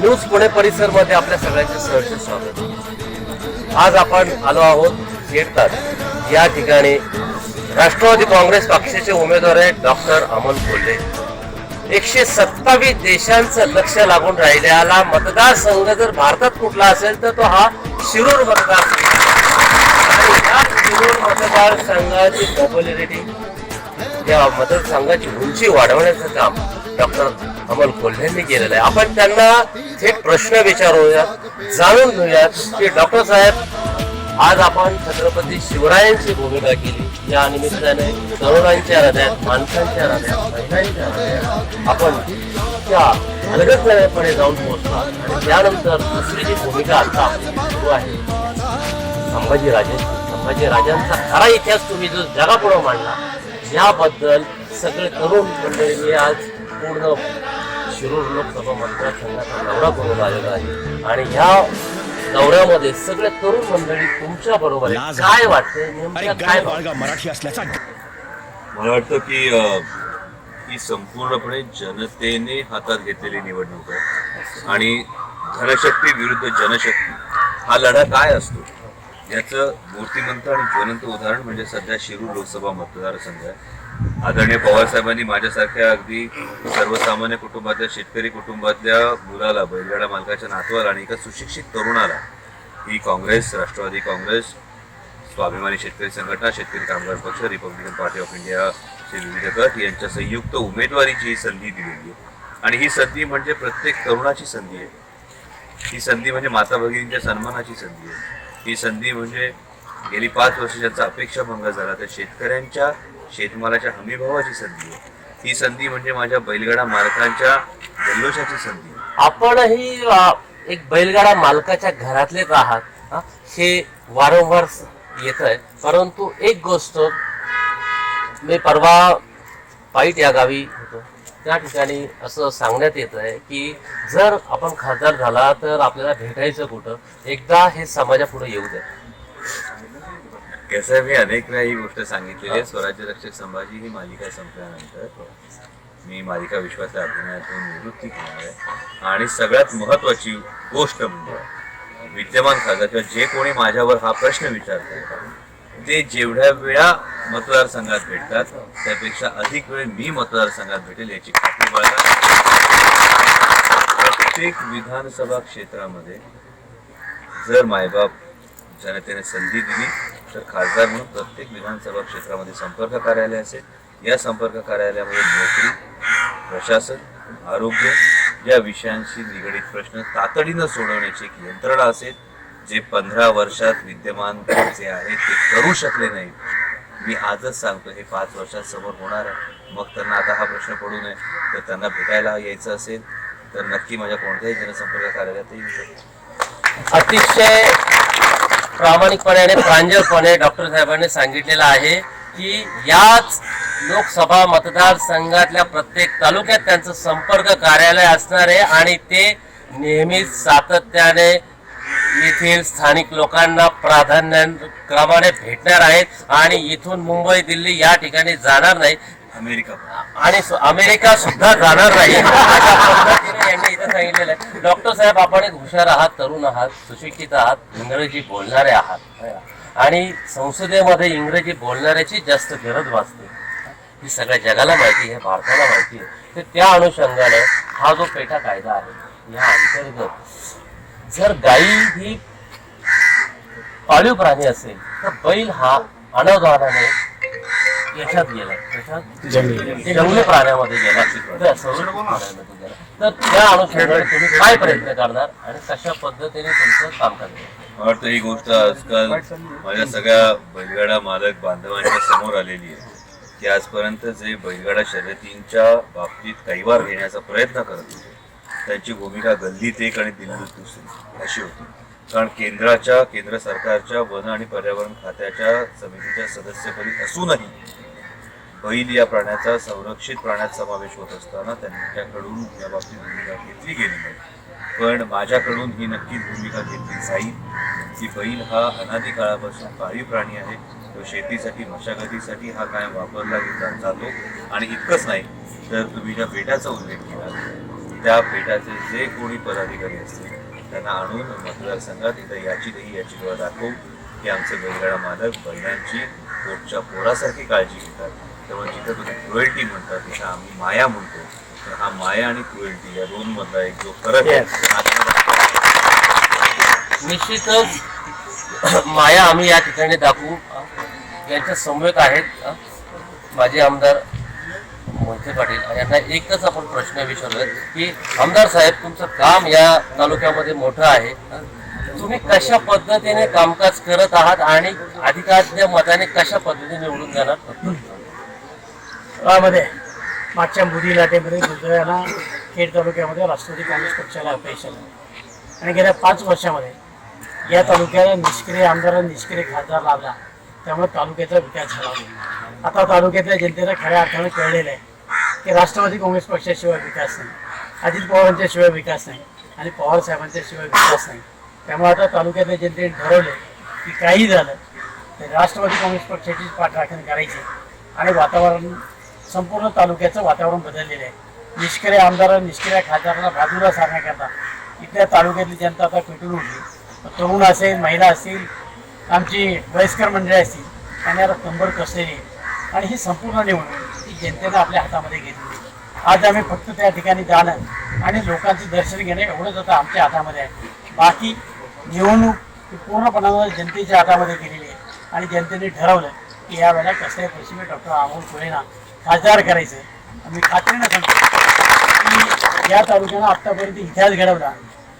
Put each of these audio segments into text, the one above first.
News Pune परिसरमध्ये आपल्या सगळ्यांचे सहर्ष स्वागत. आज आपण आलो आहोत येतात या ठिकाणी राष्ट्रवादी काँग्रेस पक्षाचे उमेदवार आहेत डॉक्टर अमोल कोल्हे. एकशे सत्तावीस देशांचं लक्ष लागून राहिल्याला मतदारसंघ जर भारतात कुठला असेल तर तो हा शिरूर मतदारसंघ आणि या शिरूर मतदारसंघाची पॉप्युलरिटी या मतदारसंघाची उंची वाढवण्याचं काम डॉक्टर अमोल कोल्हेंनी केलेलं आहे. आपण त्यांना थेट प्रश्न विचारूया जाणून घेऊयात. की डॉक्टर साहेब आज आपण छत्रपती शिवरायांची भूमिका केली. या निमित्ताने तरुणांच्या हृदयात माणसांच्या हृदयात महिलांच्या हृदयात आपण त्या अलगदपणे जाऊन पोहोचला. आणि त्यानंतर दुसरी जी भूमिका आता सुरू आहे संभाजीराजे संभाजीराजांचा खरा इतिहास तुम्ही जो जगापुढे मांडला याबद्दल सगळे तरुण मंडळींनी आज पूर्ण शिरूर लोकसभा मतदारसंघाचा दौरा करून आलेला आहे आणि ह्या दौऱ्यामध्ये सगळे तरुण मंडळी तुमच्या बरोबर काय वाटते. वाटतंय? काय मराठी असल्याचा मला वाटतं की अ, ही संपूर्णपणे जनतेने हातात घेतलेली निवडणूक आहे. आणि धनशक्ती विरुद्ध जनशक्ती हा लढा काय असतो? याचं मूर्तिमंत आणि ज्वलंत उदाहरण म्हणजे सध्या शिरूर लोकसभा मतदारसंघ आहे. आदरणीय पवार साहेबांनी माझ्यासारख्या अगदी सर्वसामान्य कुटुंबातल्या शेतकरी कुटुंबातल्या मुलाला बैलगाडा मालकाच्या नातवाला आणि एका सुशिक्षित तरुणाला ही काँग्रेस राष्ट्रवादी काँग्रेस स्वाभिमानी शेतकरी संघटना शेतकरी कामगार पक्ष रिपब्लिकन पार्टी ऑफ इंडियाचे विविध गट यांच्या संयुक्त उमेदवारीची ही संधी दिलेली आहे. आणि ही संधी म्हणजे प्रत्येक तरुणाची संधी आहे. ही संधी म्हणजे माता भगिनींच्या सन्मानाची संधी आहे. ही संधी म्हणजे गेली पाच वर्ष ज्यांचा अपेक्षाभंग झाला. तर शेतकऱ्यांच्या शेतमालाच्या हमीभावाची संधी आहे. ही संधी म्हणजे माझ्या बैलगाडा मालकांच्या जल्लोषाची संधी आपणही एक बैलगाडा मालकाच्या घरातलेच आहात हे वारंवार येत आहे परंतु एक गोष्ट मी परवा पाईट या गावी होतो. त्या ठिकाणी असं सांगण्यात येत आहे की जर आपण खासदार झाला तर आपल्याला भेटायचं कुठं? एकदा हे समाजापुढे येऊ द्या. कसं आहे, मी अनेक वेळा ही गोष्ट सांगितलेली आहे. स्वराज्य रक्षक संभाजी ही मालिका संपल्यानंतर मी मालिका विश्वासच्या अभिनयातून निवृत्ती घेणार आहे. आणि सगळ्यात महत्वाची गोष्ट म्हणजे विद्यमान खासदार किंवा जे कोणी माझ्यावर हा प्रश्न विचारतात ते जेवढ्या वेळा मतदारसंघात भेटतात त्यापेक्षा अधिक वेळ मी मतदारसंघात भेटेल याची खात्री बाळगा प्रत्येक विधानसभा क्षेत्रामध्ये जर मायबाप जनतेने संधी दिली तर खासदार म्हणून प्रत्येक विधानसभा क्षेत्रामध्ये संपर्क कार्यालय असेल या संपर्क कार्यालयामध्ये नोकरी प्रशासन आरोग्य या विषयांशी निगडीत प्रश्न तातडीनं सोडवण्याची एक यंत्रणा असेल जे पंधरा वर्षात विद्यमान जे आहे ते करू शकले नाही. मी आजच सांगतो हे पाच वर्षात समोर होणार आहे. मग त्यांना आता हा प्रश्न पडू नये. तर त्यांना भेटायला यायचं असेल तर नक्की माझ्या कोणत्याही जनसंपर्क कार्यालयात येऊ शकतो. अतिशय प्रामाणिकपणे आणि प्रांजळपणे डॉक्टर साहेबांनी सांगितलेलं आहे की याच लोकसभा मतदारसंघातल्या प्रत्येक तालुक्यात त्यांचं संपर्क कार्यालय असणार आहे आणि ते नेहमीच सातत्याने येथील स्थानिक लोकांना प्राधान्याक्रमाने भेटणार आहेत. आणि इथून मुंबई दिल्ली या ठिकाणी जाणार नाही. अमेरिका आणि अमेरिका सुद्धा जाणार नाही. अशा पद्धतीने यांनी इथं सांगितलेलं आहे. डॉक्टर साहेब आपण एक हुशार आहात तरुण आहात सुशिक्षित आहात इंग्रजी बोलणारे आहात. आणि संसदेमध्ये इंग्रजी बोलणाऱ्याची जास्त गरज भासते. ही सगळ्या जगाला माहिती आहे भारताला माहिती आहे. तर त्या अनुषंगाने हा जो पेटा कायदा आहे या अंतर्गत जर गाई ही पाळीव प्राणी असेल तर बैल हा अनावधानाने याच्यात गेला जंगली प्राण्यामध्ये गेला त्या संरक्षित प्राण्यामध्ये गेला तर त्या अनुषंगाने तुम्ही काय प्रयत्न करणार आणि कशा पद्धतीने तुमचं काम करणार? मला वाटतं ही गोष्ट आजकाल माझ्या सगळ्या बैलगाडा मालक बांधवांच्या समोर आलेली आहे. की आजपर्यंत जे बैलगाडा शर्यतींच्या बाबतीत कैवार घेण्याचा प्रयत्न करत होते त्यांची भूमिका गल्लीत एक आणि दिल्लीत दुसरी. अशी होती. कारण केंद्राच्या केंद्र सरकारच्या वन आणि पर्यावरण खात्याच्या समितीच्या सदस्यपदी असूनही बैल या प्राण्याचा संरक्षित प्राण्यात समावेश होत असताना त्यांच्याकडून या बाबतीत भूमिका घेतली गेली नाही. पण माझ्याकडून ही नक्कीच भूमिका घेतली जाईल. की बैल हा अनादी काळापासून पाळीव प्राणी आहे. तो शेतीसाठी मशागतीसाठी हा कायम वापरला गेला जातो आणि इतकंच नाही तर तुम्ही ज्या बेटाचा उल्लेख केला त्या पेटाचे जे कोणी पदाधिकारी असतील त्यांना आणून मतदारसंघात इथं याची दही याची डोळा दाखवू की आमचे बैलगाडा मालक बैलांची पोटच्या पोरासारखी काळजी घेतात. त्यामुळे जिथं तुम्ही क्रुएल्टी म्हणतात तिथं आम्ही माया म्हणतो. तर हा माया आणि क्रुएल्टी या दोन मधला एक जो फरक आहे Yes. निश्चितच माया आम्ही या ठिकाणी दाखवू. यांच्या समवेत आहेत अ, माजी आमदार मोहिते पाटील. यांना एकच आपण प्रश्न विचारलोय की आमदार साहेब तुमचं काम या तालुक्यामध्ये मोठं आहे. अ, तुम्ही कशा पद्धतीने कामकाज करत आहात आणि अधिकाऱ्या मताने कशा पद्धतीने निवडून जाणार मध्ये मागच्या मोदी लाटेमध्ये दुर्दैवानं खेड तालुक्यामध्ये राष्ट्रवादी काँग्रेस पक्षाला अपयश आलं. आणि गेल्या पाच वर्षामध्ये या तालुक्याला निष्क्रिय आमदार निष्क्रिय खासदार लाभला. त्यामुळे तालुक्याचा विकास झाला नाही. आता तालुक्यातल्या जनतेला खऱ्या अर्थानं कळलेलं आहे की राष्ट्रवादी काँग्रेस पक्षाशिवाय विकास नाही. अजित पवारांच्याशिवाय विकास नाही आणि पवार साहेबांच्याशिवाय विकास नाही. त्यामुळे आता तालुक्यातल्या जनतेने ठरवलं की काही झालं तर राष्ट्रवादी काँग्रेस पक्षाचीच पाठराखण करायची आणि वातावरण संपूर्ण तालुक्याचं वातावरण बदललेलं आहे. निष्क्रिय आमदार निष्क्रिय खासदारांना बाजूला सांगण्याकरता इथल्या तालुक्यातली जनता आता पेटून उठली. तरुण असेल महिला असतील आमची वयस्कर मंडळी असतील त्यांनी आता कंबर कसलेली आणि ही संपूर्ण निवडणूक ही जनतेनं आपल्या हातामध्ये घेतली आज आम्ही फक्त त्या ठिकाणी जाणं आणि लोकांचं दर्शन घेणं एवढंच आता आमच्या हातामध्ये आहे. बाकी निवडणूक ही पूर्णपणानं जनतेच्या हातामध्ये गेलेली आहे. आणि जनतेने ठरवलं की यावेळेला कसल्याही परिस्थितीत डॉक्टर अमोल कोळेना खासदार करायचं. मी खात्रीनं सांगतो. की या तालुक्यानं आत्तापर्यंत इतिहास घडवला.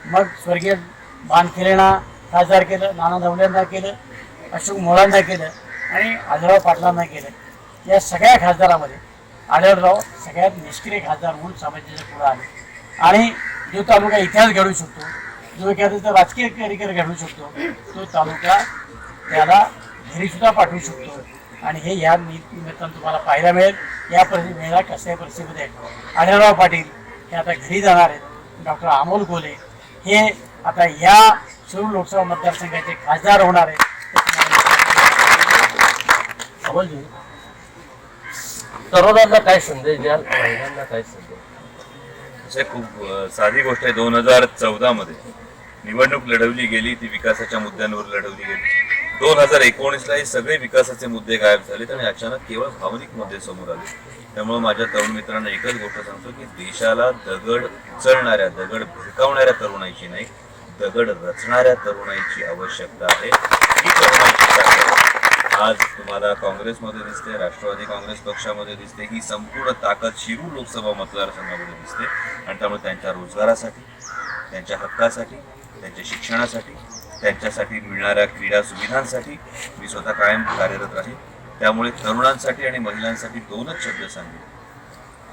मग स्वर्गीय बानखिलेना खासदार केलं नाना धवल्यांना केलं अशोक मोळांना केलं आणि आजराव पाटलांना केलं. या सगळ्या खासदारामध्ये आढळराव सगळ्यात निष्क्रिय खासदार म्हणून समाजाच्या पुढे आले. आणि जो तालुका इतिहास घडवू शकतो जो एखाद्याचा राजकीय करिअर घडवू शकतो तो तालुका त्याला घरीसुद्धा पाठवू शकतो. आणि हे या निमित्तानं तुम्हाला पाहायला मिळेल. या परिस्थितीला कसल्याही परिस्थितीमध्ये. आढळराव पाटील हे आता घरी जाणार आहेत. डॉक्टर अमोल कोले हे आता या शिरूर लोकसभा मतदारसंघाचे खासदार होणार आहेत. अमोलजी तरुणांना काय संदेश द्याल? महिलांना काय संदेश असे खूप साधी गोष्ट आहे. दोन हजार चौदा मध्ये निवडणूक लढवली गेली ती विकासाच्या मुद्द्यांवर लढवली गेली. दोन हजार एकोणीसला हे सगळे विकासाचे मुद्दे गायब झालेत आणि अचानक केवळ भावनिक मुद्दे समोर आले. त्यामुळे माझ्या तरुण मित्रांना एकच गोष्ट सांगतो की देशाला दगड उचलणाऱ्या दगड भिरकावणाऱ्या तरुणाईची नाही दगड रचणाऱ्या तरुणाईची आवश्यकता आहे. ही तरुणाईची आज तुम्हाला काँग्रेसमध्ये दिसते राष्ट्रवादी काँग्रेस पक्षामध्ये दिसते ही संपूर्ण ताकद शिरूर लोकसभा मतदारसंघामध्ये दिसते. आणि त्यामुळे त्यांच्या रोजगारासाठी त्यांच्या हक्कासाठी त्यांच्या शिक्षणासाठी त्यांच्यासाठी मिळणाऱ्या क्रीडा सुविधांसाठी मी स्वतः कायम कार्यरत राहील त्यामुळे तरुणांसाठी आणि महिलांसाठी दोनच शब्द सांगेन.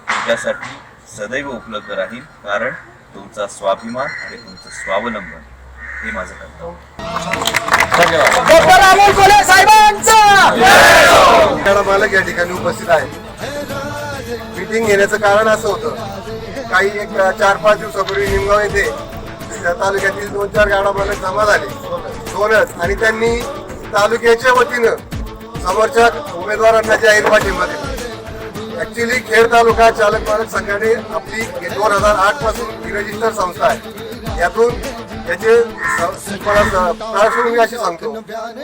तुमच्यासाठी सदैव उपलब्ध राहील कारण तुमचा स्वाभिमान आणि तुमचं स्वावलंबन हे माझं कर्तव्य मालक या ठिकाणी उपस्थित आहे. मीटिंग घेण्याचं कारण असं होतं. काही एक चार पाच दिवसापूर्वी निमगाव येथे तालुक्यातील दोन चार गाडा मालक जमा झाले. दोनच. आणि त्यांनी तालुक्याच्या वतीनं समोरच्या उमेदवारांना जाहीर पाठिंबा दिला. ऍक्च्युली खेड तालुका चालक मालक संघटने आपली दोन हजार आठपासून ही रजिस्टर संस्था आहे. यातून त्याचे मी अशी सांगतो.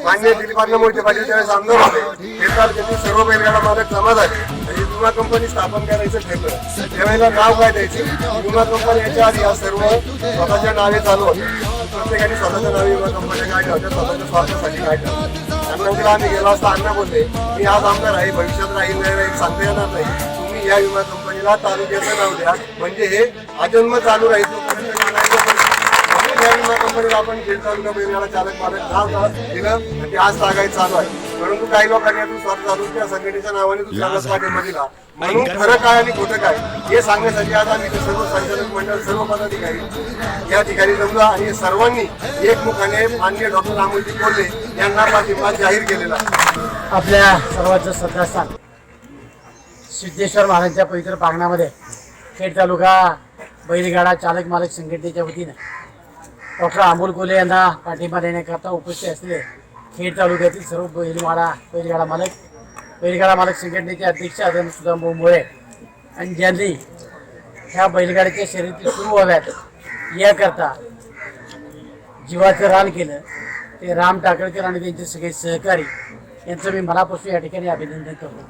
मान्य दिलीपांना मोहिते पाटील त्यावेळेस आमदार होते. खेड तालुक्यातील सर्व बैलगाडा मालक जमा झाले. विमा कंपनी स्थापन करायचं ठरलं. त्यावेळेला नाव काय द्यायचे? विमा कंपनी याच्या आधी या सर्व स्वतःच्या नावे चालू होते. प्रत्येकाने स्वतःच्या नावे विमा कंपन्या काढल्या होत्या स्वतःच्या स्वार्थासाठी काढल्या त्यानंतर आम्ही गेलो असता अण्णा बोलले मी आज आमदार आहे भविष्यात राहील नाही राहील सांगता येणार नाही. तुम्ही या विमा कंपनीला तालुक्याचं नाव द्या. म्हणजे हे अजन्म चालू राहील. आपण चालक मालक दिलं आणि ते आज सांगायचं चालू आहे परंतु काही लोकांनी स्वार्थ चालून त्या संघटनेच्या नावाने पाठिंबा दिला म्हणून खरं काय आणि खोटं काय हे सांगण्यासाठी आज आम्ही सर्व संचालक मंडळ सर्व पदाधिकारी या ठिकाणी जमलो आणि सर्वांनी एकमुखाने मान्य डॉक्टर अमोलजी कोल्हे यांना पाठिंबा जाहीर केलेला. आपल्या सर्वांचं श्रद्धास्थान सिद्धेश्वर महाराजांच्या पवित्र प्रांगणामध्ये खेड तालुका बैलगाडा चालक मालक संघटनेच्या वतीनं डॉक्टर अमोल कोले यांना पाठिंबा देण्याकरता उपस्थित असलेले खेड तालुक्यातील सर्व बैलवाडा बैलगाडा मालक बैलगाडा मालक संघटनेचे अध्यक्ष आदरण सुदामभाऊ मोळे आणि ज्यांनी ह्या बैलगाडीच्या शर्यती सुरू व्हाव्यात याकरता जीवाचं रान केलं ते राम टाकळकर आणि त्यांचे सगळे सहकारी यांचं मी मनापासून या ठिकाणी अभिनंदन करतो.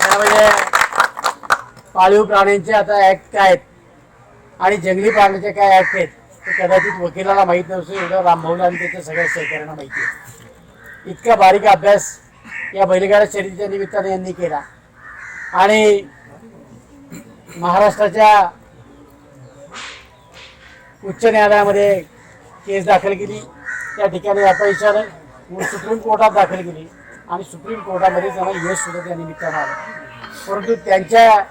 त्यामध्ये पाळीव प्राण्यांचे आता ॲक्ट काय आहेत आणि जंगली प्राण्यांचे काय ॲक्ट आहेत तर कदाचित वकिलाला माहीत नसतो एवढं रामभाऊला आणि त्याच्या सगळ्या सहकार्यांना माहिती आहे इतका बारीक अभ्यास या बैलगाडा शर्यतीच्या निमित्ताने यांनी केला. आणि महाराष्ट्राच्या उच्च न्यायालयामध्ये केस दाखल केली. त्या ठिकाणी आता व सुप्रीम कोर्टात दाखल केली. आणि सुप्रीम कोर्टामध्ये त्यांना यश सुद्धा त्या निमित्तानं आलं. परंतु त्यांच्या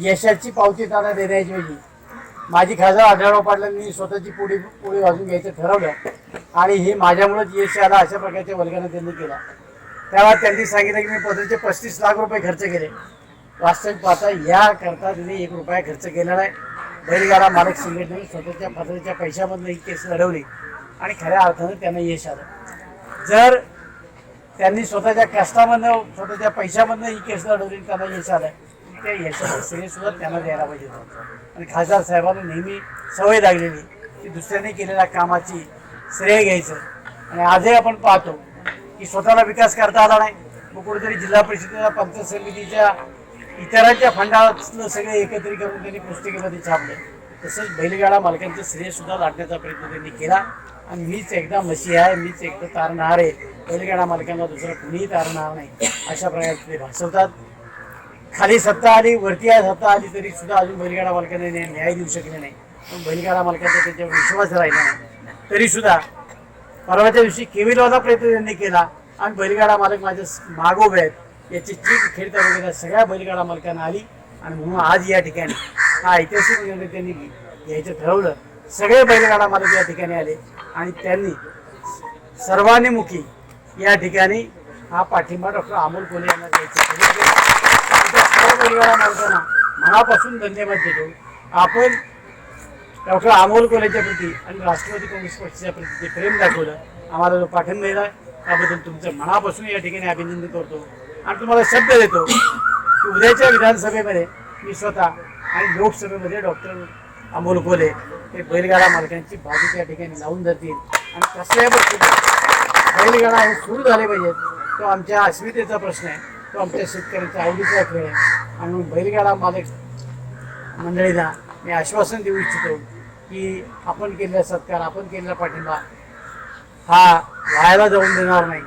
यशाची पावती त्यांना देण्याऐवजी माझी खासदार आढळराव पाटलांनी स्वतःची पोळी पोळी वाजून घ्यायचं ठरवलं. आणि हे माझ्यामुळेच यश आलं अशा प्रकारच्या वर्गानं त्यांनी केला. तेव्हा त्यांनी सांगितलं की मी पदरचे पस्तीस लाख रुपये खर्च केले. वास्तविक पाहता याकरता त्यांनी एक रुपया खर्च केला नाही. बैलगाडा मालक संघटनेने स्वतःच्या पदरच्या पैशामधून ही केस लढवली. आणि खऱ्या अर्थानं त्यांना यश आलं. जर त्यांनी स्वतःच्या कष्टामधनं स्वतःच्या पैशामधनं ही केस लढवली त्यांना यश आलं त्या यशाचं श्रेय त्यांना द्यायला पाहिजे होतं. आणि खासदार साहेबांना नेहमी सवय लागलेली की दुसऱ्याने केलेल्या कामाची श्रेय घ्यायचं. आणि आजही आपण पाहतो की स्वतःला विकास करता आला नाही. मग कुठेतरी जिल्हा परिषदेच्या पंचायत समितीच्या इतरांच्या फंडातलं सगळे एकत्रित करून त्यांनी पुस्तकेमध्ये छापले. तसंच बैलगाडा मालकांचं श्रेयसुद्धा लाटण्याचा प्रयत्न त्यांनी केला. आणि मीच एकदा मशी आहे मीच एकदा तारणार. आहे बैलगाडा मालकांना दुसरा कुणीही तारणार नाही. अशा प्रकारे ते भासवतात. खाली सत्ता आली वरती सत्ता आली तरी सुद्धा अजून बैलगाडा मालकाने न्याय न्याय देऊ शकले नाही. पण बैलगाडा मालकाचा त्याच्यावर विश्वास राहिला नाही. तरी सुद्धा परवाच्या दिवशी केविलवाचा प्रयत्न त्यांनी केला आणि बैलगाडा मालक माझ्या मागोबे आहेत. याची चीक खेळता वगैरे सगळ्या बैलगाडा मालकांना आली आणि म्हणून आज या ठिकाणी हा ऐतिहासिक निर्णय त्यांनी घ्यायचं ठरवलं. सगळे बैलगाडा मालक या ठिकाणी आले आणि त्यांनी सर्वांनीमुखी या ठिकाणी हा पाठिंबा डॉक्टर अमोल कोले यांना द्यायचं ठरवलं. माणसांना बैलगाडा मनापासून धन्यवाद देतो आपण डॉक्टर अमोल कोल्याच्या प्रती आणि राष्ट्रवादी काँग्रेस पक्षाच्या प्रती जे प्रेम दाखवलं आम्हाला जो पाठिंबा दिला त्याबद्दल तुमचं मनापासून या ठिकाणी अभिनंदन करतो. आणि तुम्हाला शब्द देतो की उद्याच्या विधानसभेमध्ये मी स्वतः आणि लोकसभेमध्ये डॉक्टर अमोल कोले हे बैलगाडा मालकांची बाजू त्या ठिकाणी लावून जातील आणि कसल्याही परिस्थितीत बैलगाडा हे सुरू झाले पाहिजेत. तो आमच्या अस्मितेचा प्रश्न आहे. तो आमच्या शेतकऱ्यांच्या आवडीचा खेळ आहे. आणि बैलगाडा मालक मंडळीला मी आश्वासन देऊ इच्छितो की आपण केलेला सत्कार आपण केलेला पाठिंबा हा व्हायला जाऊन देणार नाही.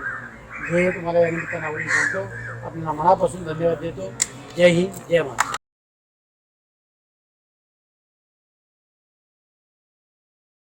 हे तुम्हाला या निमित्तानं आवडून सांगतो. आपल्याला मनापासून धन्यवाद देतो. जय हिंद जय महाराष्ट्र.